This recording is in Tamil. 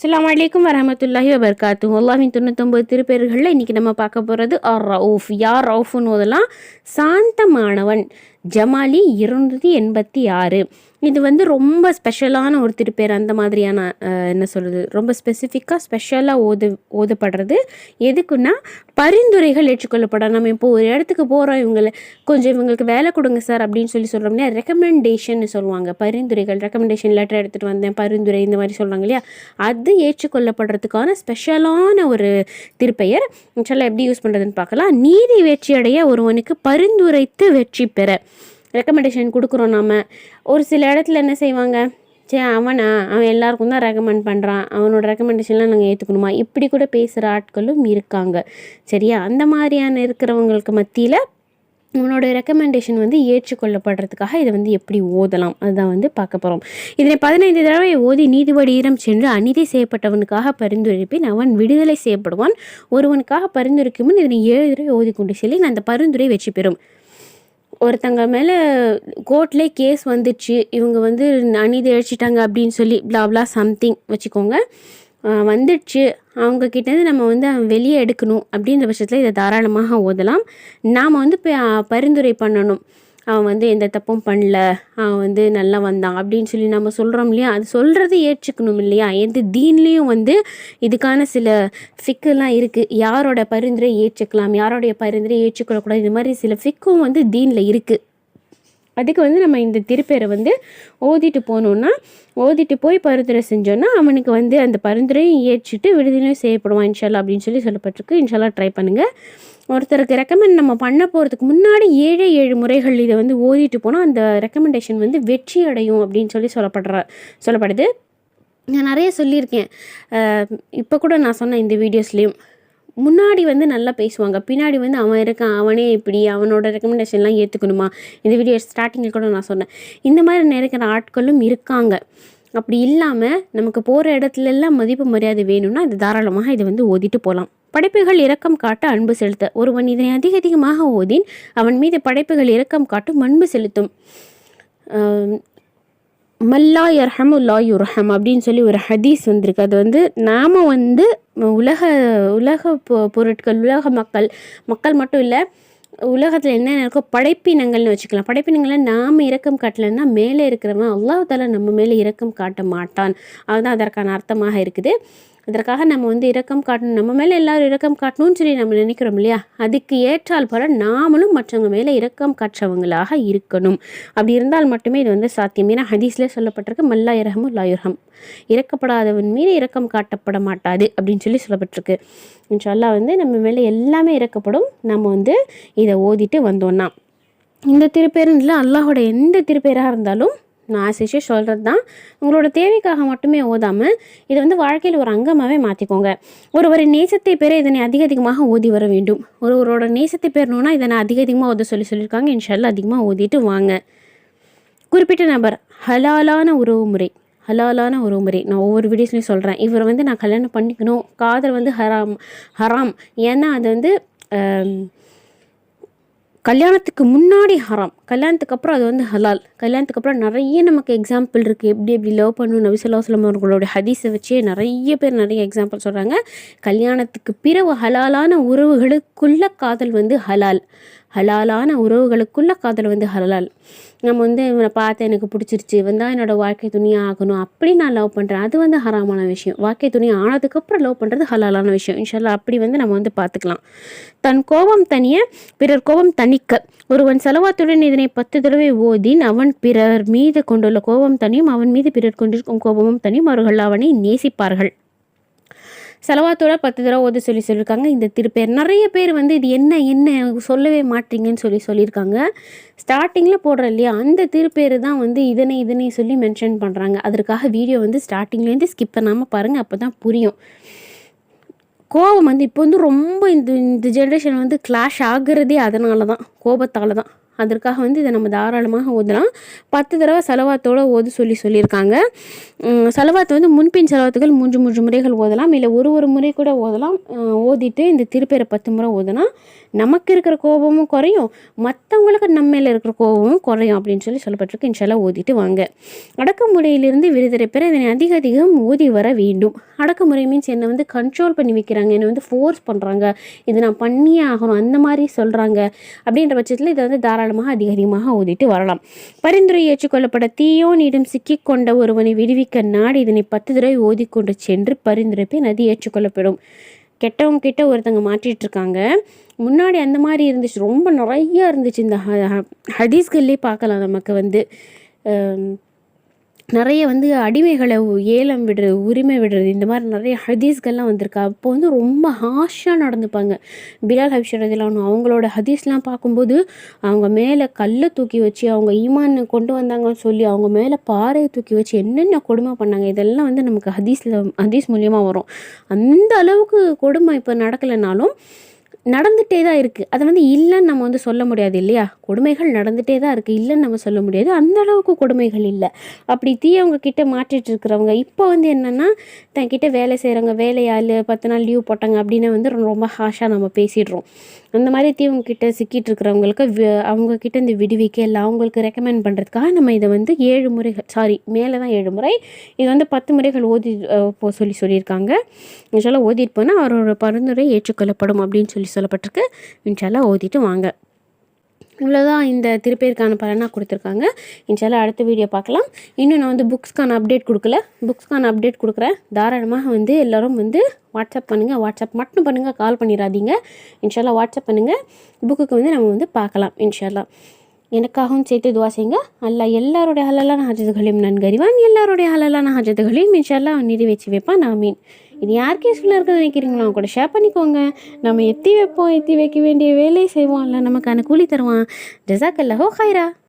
அஸ்லாம் வலைக்கம் வரமத்துல்லாஹி வபர்காத்து அல்லாஹின் தொண்ணூத்தொம்பது திருப்பேர்களில் இன்றைக்கி நம்ம பார்க்க போகிறது ஆர் ரவுஃப். யார் ரவுஃப்னு ஓதலாம் சாந்தமானவன். ஜமாலி இருநூற்றி எண்பத்தி ஆறு. இது வந்து ரொம்ப ஸ்பெஷலான ஒரு திருப்பேர் அந்த மாதிரியான என்ன சொல்கிறது ரொம்ப ஸ்பெசிஃபிக்காக ஸ்பெஷலாக ஓது ஓதப்படுறது. எதுக்குன்னா பரிந்துரைகள் ஏற்றுக்கொள்ளப்படும். நம்ம இப்போ ஒரு இடத்துக்கு போகிறோம் இவங்களை கொஞ்சம் இவங்களுக்கு வேலை கொடுங்க சார் அப்படின்னு சொல்லி சொல்கிறோம் இல்லையா? ரெக்கமெண்டேஷன் சொல்லுவாங்க. பரிந்துரைகள் ரெக்கமெண்டேஷன் லெட்டர் எடுத்துகிட்டு வந்தேன் பரிந்துரை இந்த மாதிரி சொல்கிறாங்க இல்லையா? அது ஏற்றுக்கொள்ளப்படுறதுக்கான ஸ்பெஷலான ஒரு திருப்பெயர். ஆக்சுவலாக எப்படி யூஸ் பண்ணுறதுன்னு பார்க்கலாம். நீதி வெற்றியடைய ஒருவனுக்கு பரிந்துரைத்து வெற்றி பெற. ரெக்கமெண்டேஷன் கொடுக்குறோம் நாம். ஒரு சில இடத்துல என்ன செய்வாங்க? சே அவனா அவன் எல்லாருக்கும் தான் ரெக்கமெண்ட் பண்ணுறான் அவனோட ரெக்கமெண்டேஷன்லாம் நாங்கள் ஏற்றுக்கணுமா இப்படி கூட பேசுகிற ஆட்களும் இருக்காங்க. சரியா? அந்த மாதிரியான இருக்கிறவங்களுக்கு மத்தியில் உன்னோட ரெக்கமெண்டேஷன் வந்து ஏற்றுக்கொள்ளப்படுறதுக்காக இதை வந்து எப்படி ஓதலாம்? அதுதான் வந்து பார்க்க போகிறோம் இதனை பதினைந்து தடவை ஓதி நீதிபதியிடம் சென்று அநீதி செய்யப்பட்டவனுக்காக பரிந்துரைப்பேன் அவன் விடுதலை செய்யப்படுவான். ஒருவனுக்காக பரிந்துரைக்கும் இதனை ஏழு தடவை ஓதி கொண்டு செல்லி அந்த பரிந்துரை வெற்றி பெறும். ஒருத்தங்க மேலே கோர்ட்லேயே கேஸ் வந்துச்சு. இவங்க வந்து அநீதி இழைச்சிட்டாங்க அப்படின்னு சொல்லி பிளாப்லா சம்திங் வச்சுக்கோங்க. வந்துடுச்சு. அவங்க கிட்டேருந்து நம்ம வந்து வெளியே எடுக்கணும் அப்படின்ற பட்சத்தில் இதை தாராளமாக ஓதலாம். நாம் வந்து இப்போ பரிந்துரை பண்ணணும். அவன் வந்து எந்த தப்பும் பண்ணல அவன் வந்து நல்லா வந்தான் அப்படின்னு சொல்லி நம்ம சொல்கிறோம் இல்லையா? அது சொல்கிறது ஏற்றுக்கணும் இல்லையா? எந்த தீன்லேயும் வந்து இதுக்கான சில ஃபிக்கெல்லாம் இருக்குது யாரோட பரிந்துரை ஏற்றுக்கலாம் யாரோடைய பரிந்துரை ஏற்றுக்கொள்ளக்கூடாது இது மாதிரி சில ஃபிக்கும் வந்து தீனில் இருக்குது அதுக்கு வந்து நம்ம இந்த திருப்பேரை வந்து ஓதிட்டு போனோம்னா ஓதிட்டு போய் பரிந்துரை செஞ்சோன்னா அவனுக்கு வந்து அந்த பரிந்துரையும் ஏற்றிட்டு விடுதலையும் செய்யப்படுவான் இன்ஷால்லா அப்படின்னு சொல்லி சொல்லப்பட்டிருக்கு. இன்ஷால்லா ட்ரை பண்ணுங்கள் ஒருத்தருக்கு ரெக்கமெண்ட் நம்ம பண்ண போகிறதுக்கு முன்னாடி ஏழே ஏழு முறைகள் இதை வந்து ஓதிட்டு போனால் அந்த ரெக்கமெண்டேஷன் வந்து வெற்றி அடையும் அப்படின்னு சொல்லி சொல்லப்படுற சொல்லப்படுது. நான் நிறைய சொல்லியிருக்கேன். இப்போ கூட நான் சொன்னேன் இந்த வீடியோஸ்லேயும் முன்னாடி வந்து நல்லா பேசுவாங்க. பின்னாடி வந்து அவன் இருக்கான் அவனே இப்படி அவனோட ரெக்கமெண்டேஷன்லாம் ஏற்றுக்கணுமா இந்த வீடியோ ஸ்டார்டிங்கில் கூட நான் சொன்னேன். இந்த மாதிரி நினைக்கிற ஆட்களும் இருக்காங்க. அப்படி இல்லாமல் நமக்கு போகிற இடத்துல எல்லாம் மதிப்பு மரியாதை வேணும்னா இது தாராளமாக இதை வந்து ஓதிட்டு போகலாம் படைப்புகள் இரக்கம் காட்ட அன்பு செலுத்த. ஒருவன் இதனை அதிக அதிகமாக ஓதின் அவன் மீது படைப்புகள் இரக்கம் காட்டும் அன்பு செலுத்தும். மல்லாய் மல்லா யர்ஹம் லா யுர்ஹம் அப்படின்னு சொல்லி ஒரு ஹதீஸ் வந்திருக்கு. அது வந்து நாம் வந்து உலக உலக பொ- பொருட்கள் உலக மக்கள் மக்கள் மட்டும் இல்லை உலகத்தில் என்ன இருக்கோ படைப்பினங்கள்னு வச்சுக்கலாம். படைப்பினங்களை நாம் இறக்கம் காட்டலைன்னா மேலே இருக்கிறவன் அவ்வளோ தாலா நம்ம மேலே இறக்கம் காட்ட மாட்டான். அதுதான் அதற்கான அர்த்தமாக இருக்குது. அதற்காக நம்ம வந்து இரக்கம் காட்டணும். நம்ம மேலே எல்லாரும் இரக்கம் காட்டணும்னு சொல்லி நம்ம நினைக்கிறோம் இல்லையா? அதுக்கு ஏற்றால் போல நாமளும் மற்றவங்க மேலே இரக்கம் காற்றவங்களாக இருக்கணும். அப்படி இருந்தால் மட்டுமே இது வந்து சாத்தியம். ஏன்னா ஹதீஸ்லேயே சொல்லப்பட்டிருக்கு மல்லா இரகமும் லாயுர்ஹம் இறக்கப்படாதவன் மீது இரக்கம் காட்டப்பட மாட்டாது அப்படின்னு சொல்லி சொல்லப்பட்டிருக்கு. இன்ஷால்லா வந்து நம்ம மேலே எல்லாமே இறக்கப்படும். நம்ம வந்து இதை ஓதிட்டு வந்தோம்னா. இந்த திருப்பேருந்தில் அல்லாஹோட எந்த திருப்பேராக இருந்தாலும் நான் ஆசிச்சு சொல்கிறது தான். உங்களோட தேவைக்காக மட்டுமே ஓதாமல் இதை வந்து வாழ்க்கையில் ஒரு அங்கமாகவே மாற்றிக்கோங்க ஒருவரின் நேசத்தை பேர் இதனை அதிக அதிகமாக ஓதி வர வேண்டும். ஒருவரோட நேசத்தை பேரணும்னா இதனை அதிக அதிகமாக ஓத சொல்லி சொல்லியிருக்காங்க. இன்ஷால்லா அதிகமாக ஓதிட்டு வாங்க. குறிப்பிட்ட நபர் ஹலாலான உறவு முறை. ஹலாலான உறவு முறை. நான் ஒவ்வொரு வீடியோஸ்லையும் சொல்கிறேன் இவரை வந்து நான் கல்யாணம் பண்ணிக்கணும். காதல் வந்து ஹராம் ஹராம். ஏன்னா அது வந்து கல்யாணத்துக்கு முன்னாடி ஹராம். கல்யாணத்துக்கு அப்புறம் அது வந்து ஹலால். கல்யாணத்துக்கு அப்புறம் நிறைய நமக்கு எக்ஸாம்பிள் இருக்குது எப்படி எப்படி லவ் பண்ணணும் நபிசல்லாஸ்லம் அவர்களுடைய ஹதீஸை வச்சே நிறைய பேர் நிறைய எக்ஸாம்பிள் சொல்கிறாங்க கல்யாணத்துக்கு பிறகு ஹலாலான உறவுகளுக்குள்ள காதல் வந்து ஹலால். ஹலாலான உறவுகளுக்குள்ள காதல் வந்து ஹலால். நம்ம வந்து இவனை பார்த்து எனக்கு பிடிச்சிருச்சு இவன் தான் என்னோடய வாழ்க்கை துணியாக ஆகணும் அப்படி நான் லவ் பண்ணுறேன் அது வந்து ஹராமான விஷயம். வாழ்க்கை துணி ஆனதுக்கப்புறம் லவ் பண்ணுறது ஹலாலான விஷயம். இன்ஷால்லா அப்படி வந்து நம்ம வந்து பார்த்துக்கலாம். தன் கோபம் தனிய பிறர் கோபம் தணிக்க ஒருவன் செலவாத்துடன் இதனை பத்து தடவை ஓதின் அவன் பிறர் மீது கொண்டுள்ள கோபம் தனியும் அவன் மீது பிறர் கொண்டிருக்கும் கோபமும் தனியும் அவர்கள் அவனை நேசிப்பார்கள். செலவாத்தோட பத்து தடவை ஓத சொல்லி சொல்லியிருக்காங்க. இந்த திருப்பேர் நிறைய பேர் வந்து இது என்ன என்ன சொல்லவே மாட்டீங்கன்னு சொல்லி சொல்லியிருக்காங்க. ஸ்டார்டிங்கில் போடுற இல்லையா அந்த திருப்பேர் தான் வந்து இதனை இதனை சொல்லி மென்ஷன் பண்ணுறாங்க அதற்காக வீடியோ வந்து ஸ்டார்டிங்லேருந்து ஸ்கிப் பண்ணாமல் பாருங்கள் அப்போ தான் புரியும். கோபம் வந்து இப்போ வந்து ரொம்ப இந்த இந்த ஜென்ரேஷன் வந்து கிளாஷ் ஆகுறதே அதனால தான் கோபத்தால் தான் அதற்காக வந்து இதை நம்ம தாராளமாக ஓதலாம். பத்து தடவை செலவாத்தோடு ஓது சொல்லி சொல்லியிருக்காங்க. செலவாத்தை செலவாத்து வந்து முன்பின் செலவாத்துகள் மூன்று மூன்று முறைகள் ஓதலாம். இல்லை ஒரு ஒரு முறை கூட ஓதலாம். ஓதிட்டு இந்த திருப்பேரை பத்து முறை ஓதுனா நமக்கு இருக்கிற கோபமும் குறையும். மற்றவங்களுக்கு நம்ம மேலே இருக்கிற கோபமும் குறையும் அப்படின்னு சொல்லி சொல்லப்பட்டிருக்கு. இன்ஷால்லாம் ஓதிட்டு வாங்க. அடக்குமுறையிலிருந்து விடுதலை பெற இதனை அதிக அதிகம் ஓதி வர வேண்டும். அடக்குமுறை மீன்ஸ் என்னை வந்து கண்ட்ரோல் பண்ணி வைக்கிறாங்க. என்னை வந்து ஃபோர்ஸ் பண்ணுறாங்க இது நான் பண்ணியே ஆகணும். அந்த மாதிரி சொல்கிறாங்க அப்படின்ற பட்சத்தில் இதை வந்து தாராளம் தாராளமாக அதிக அதிகமாக ஓதிட்டு வரலாம். பரிந்துரை ஏற்றுக்கொள்ளப்பட தீயோனிடம் சிக்கிக்கொண்ட ஒருவனை விடுவிக்க நாடு இதனை பத்து தடவை ஓதிக்கொண்டு சென்று பரிந்துரைப்பின் அது ஏற்றுக்கொள்ளப்படும். கெட்டவங்க கிட்ட ஒருத்தங்க மாற்றிட்டு இருக்காங்க முன்னாடி அந்த மாதிரி இருந்துச்சு. ரொம்ப நிறைய இருந்துச்சு. இந்த ஹ- ஹ- பார்க்கலாம். நமக்கு வந்து நிறைய வந்து அடிமைகளை ஏலம் விடுறது உரிமை விடுறது இந்த மாதிரி நிறைய ஹதீஸ்கள்லாம் வந்திருக்கு. அப்போ வந்து ரொம்ப ஹாஷாக நடந்துப்பாங்க. பிலால் ஹபிஷரதிலான் அவங்களோட ஹதீஸ்லாம் பார்க்கும்போது அவங்க மேலே கல்லை தூக்கி வச்சு அவங்க ஈமான் கொண்டு வந்தாங்கன்னு சொல்லி அவங்க மேலே பாறையை தூக்கி வச்சு என்னென்ன கொடுமை பண்ணாங்க இதெல்லாம் வந்து நமக்கு ஹதீஸில் ஹதீஸ் மூலியமாக வரும். அந்த அளவுக்கு கொடுமை இப்போ நடக்கலைனாலும் நடந்துகிட்டே தான் இருக்குது அதை வந்து இல்லைன்னு நம்ம வந்து சொல்ல முடியாது இல்லையா? கொடுமைகள் நடந்துகிட்டே தான் இருக்குது இல்லைன்னு நம்ம சொல்ல முடியாது. அந்த அளவுக்கு கொடுமைகள் இல்லை. அப்படி தீயவங்க கிட்ட மாற்றிட்டு இருக்கிறவங்க இப்போ வந்து என்னென்னா தன்கிட்ட வேலை செய்கிறவங்க வேலையாள் பத்து நாள் லீவ் போட்டாங்க அப்படின்னு வந்து ரொம்ப- ஹாஷாக நம்ம பேசிடுறோம். அந்த மாதிரி தீவங்க கிட்ட சிக்கிட்டு இருக்கிறவங்களுக்கு வி- அவங்க கிட்ட இந்த விடுவிக்க இல்லை அவங்களுக்கு ரெக்கமெண்ட் பண்ணுறதுக்காக நம்ம இதை வந்து ஏழு முறைகள் சாரி மேலே தான் ஏழு முறை இது வந்து பத்து முறைகள் ஓதி சொல்லி சொல்லியிருக்காங்க. சொல்ல ஓதிட்டு போனால் அவரோட பரிந்துரை ஏற்றுக்கொள்ளப்படும் அப்படின்னு சொல்லி சொல்லப்பட்டிருக்கு. இன்ஷால்லாம் ஓதிட்டு வாங்க. இவ்வளோதான் இந்த திருப்பேருக்கான பலனாக கொடுத்துருக்காங்க. இன்ஷால்லாம் அடுத்த வீடியோ பார்க்கலாம். இன்னும் நான் வந்து புக்ஸ்க்கான அப்டேட் கொடுக்கல. புக்ஸ்க்கான அப்டேட் கொடுக்குறேன். தாராளமாக வந்து எல்லோரும் வந்து வாட்ஸ்அப் பண்ணுங்கள் வாட்ஸ்அப் மட்டும் பண்ணுங்கள் கால் பண்ணிடாதீங்க. இன்ஷால்லாம் வாட்ஸ்அப் பண்ணுங்கள் புக்குக்கு வந்து நம்ம வந்து பார்க்கலாம். இன்ஷால்லாம் எனக்காகவும் சேர்த்து துவா செய்யுங்க. அல்ல எல்லாருடைய ஹலாலான ஹஜத்துகளையும் நன்கறிவான். எல்லாருடைய ஹலாலான ஹஜத்துகளையும் இன்ஷால்லா அவன் நிறைவேற்றி வைப்பான். ஆமீன். இது யார் யூஸ்ஃபுல்லாக இருக்குன்னு நினைக்கிறீங்களோ அவங்க கூட ஷேர் பண்ணிக்கோங்க. நம்ம எத்தி வைப்போம் எத்தி வைக்க வேண்டிய வேலையை செய்வோம். இல்லை நமக்கான கூலி தருவான். ஜசாக் ஹோ ஹைரா